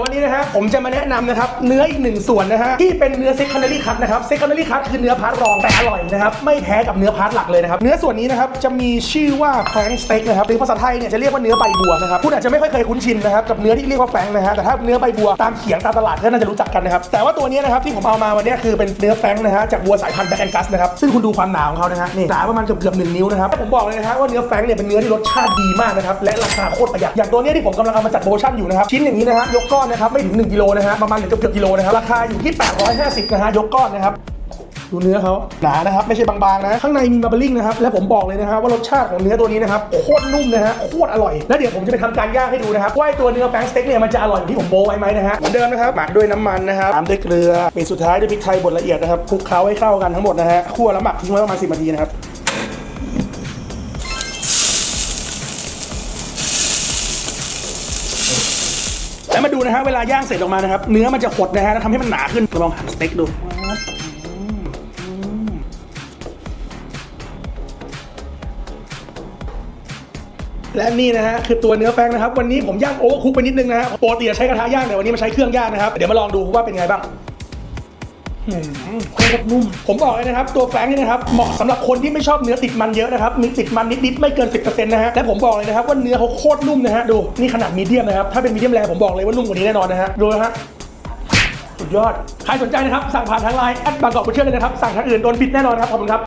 ยววันนี้นะฮะผมจะมาแนะนำนะครับเนื้ออีกหนึ่งส่วนนะฮะที่เป็นเนื้อ secondary cut นะครับ secondary cut คือเนื้อพาร์ทรองแต่อร่อยนะครับไม่แพ้กับเนื้อพาร์ทหลักเลยนะครับเนื้อส่วนนี้นะครับจะมีชื่อว่าแฟรงสเต็กนะครับหรือภาษาไทยเนี่ยจะเรียกว่าเนื้อใบบัวนะครับคุณอาจจะไม่ค่อยเคยคุ้นชินนะครับกับเนื้อที่เรียกว่าแฟรงนะฮะแต่ถ้าเนื้อใบบัวตามเขียงตามตลาดก็น่าจะรู้จักกันนะครับแต่ว่าตัวนี้นะครับที่ผมเอามาวันนี้คือเป็นเนื้อแฟรงนะฮะจากวัวสายพันธุ์แบล็กแอนกัสนะครับซึ่งคุณดูความหนาของเขานะฮะนี่หนาประมาณเกือบเกือบหนึ่งนิ้วนะครับผมบอกเลยนะฮะว่าเนื้อแฟรงเนี่ยเป็นเนื้อที่รสชาติดีมากนะครับและราคาโคตรประหยัดอย่างตัวนี้ที่ผมกำลังเอามาจัดโปรโมชั่นอยู่นะครับชิ้นอย่างนี้นะฮะยกก้อนนะครับ ไม่ถึง 1กิโลนะฮะประมาณเกือบเกือบกิโลนะครับราคาอยู่ที่ 850นะฮะยกก้อนนะครับดูเนื้อเขาหนานะครับไม่ใช่บางๆนะข้างในมีมาร์บลิ่งนะครับและผมบอกเลยนะฮะว่ารสชาติของเนื้อตัวนี้นะครับโคตรนุ่มนะฮะโคตรอร่อยแล้วเดี๋ยวผมจะไปทำการย่างให้ดูนะครับว่าไอ้ตัวเนื้อแฟรงสเต็กเนี่ยมันจะอร่อยอย่างที่ผมโบไว้ไหมนะฮะเหมือนเดิมนะครับหมักด้วยน้ำมันนะครับตามด้วยเกลือปิดสุดท้ายด้วยพริกไทยบดละเอียดนะครับคลุกเคล้าให้เข้ากันทั้งหมดนะฮะคั่วแล้วหมักทิ้งไว้ประมาณ10นาทีนะครับ แล้วมาดูนะฮะเวลาย่างเสร็จออกมานะครับ เนื้อมันจะหดนะฮะแล้วทำให้มันหนาขึ้นลองหั่นสเต็กดูและนี่นะฮะคือตัวเนื้อแฟงนะครับ วันนี้ผมย่างโอเวอร์คุกไปนิดนึงนะฮะปกติจะใช้กระทะย่างแต่วันนี้มาใช้เครื่องย่างนะครับ เดี๋ยวมาลองดูว่าเป็นไงบ้าง อืมโคตรนุ่ม ผมบอกเลยนะครับ ตัวแฟงนี่นะครับเหมาะสำหรับคนที่ไม่ชอบเนื้อติดมันเยอะนะครับมีติดมันนิดๆไม่เกิน 10%นะฮะและผมบอกเลยนะครับว่าเนื้อเขาโคตรนุ่มนะฮะดูนี่ขนาดมีเดียมนะครับถ้าเป็นมีเดียมแรผมบอกเลยว่านุ่มกว่านี้แน่นอนนะฮะดูนะฮะสุดยอด ใครสนใจนะครับ สั่งผ่านทางไลน์แอดบางกอกไปเชื่อเลยนะครับ สั่งทางอื่นโดนบิดแน่นอนครับ ขอบคุณครับ